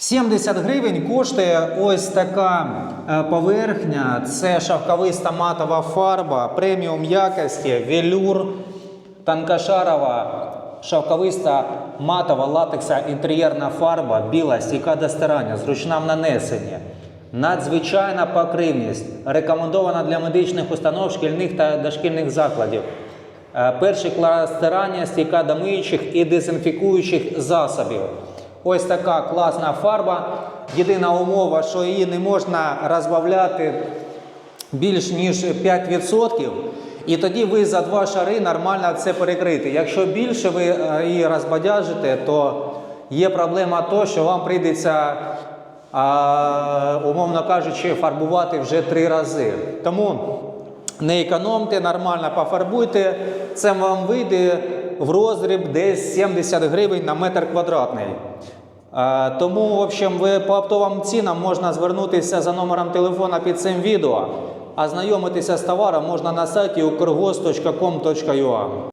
70 гривень коштує ось така е, поверхня. Це шовковиста матова фарба преміум якості, велюр, тонкошарова, шовковиста матова латекса інтер'єрна фарба, біла, стійка до стирання, зручна в нанесенні. Надзвичайна покривність, рекомендована для медичних установ, шкільних та дошкільних закладів. Е, Перший клас стирання, стійка до миючих і дезінфікуючих засобів. Ось така класна фарба. Єдина умова, що її не можна розбавляти більш ніж 5%. І тоді ви за два шари нормально це перекрити. Якщо більше ви е, її розбадяжите, то є проблема то, що вам прийдеться, умовно кажучи, фарбувати вже три рази. Тому не економте, нормально пофарбуйте. Це вам вийде в розріб десь 70 гривень на метр квадратний. Е, Тому, в общем, ви по оптовим цінам можна звернутися за номером телефона під цим відео, а знайомитися з товаром можна на сайті ukrgos.com.ua.